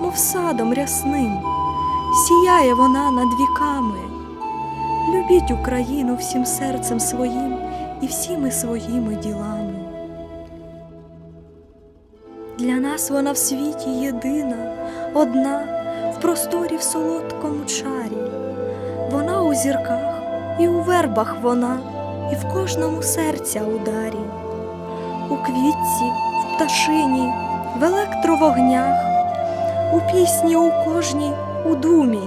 мов садом рясним, сіяє вона над віками. Любіть Україну всім серцем своїм і всіми своїми ділами. Для нас вона в світі єдина, одна в просторі в солодкому чарі. Вона у зірках і у вербах вона, і в кожному серця ударі, у квітці, в пташині, в електровогнях, у пісні у кожній у думі,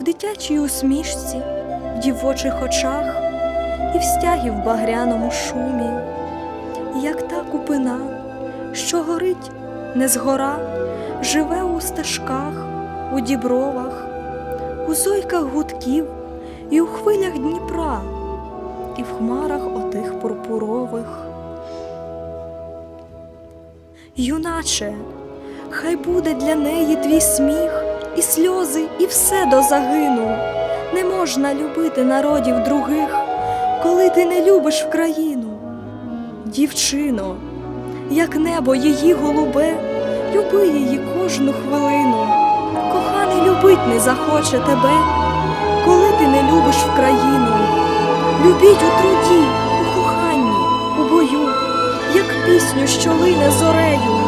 в дитячій усмішці, в дівочих очах і в стягі в багряному шумі, як та купина що горить не згора, живе у стежках, у дібровах, у зойках гудків і у хвилях Дніпра, і в хмарах отих пурпурових. Юначе, хай буде для неї твій сміх, і сльози, і все до загину. Не можна любити народів других, коли ти не любиш в країну. Дівчино, як небо її голубе, люби її кожну хвилину. Коханий любить не захоче тебе, коли ти не любиш в країну. Любіть у труді, у коханні, у бою, як пісню, що лине зорею.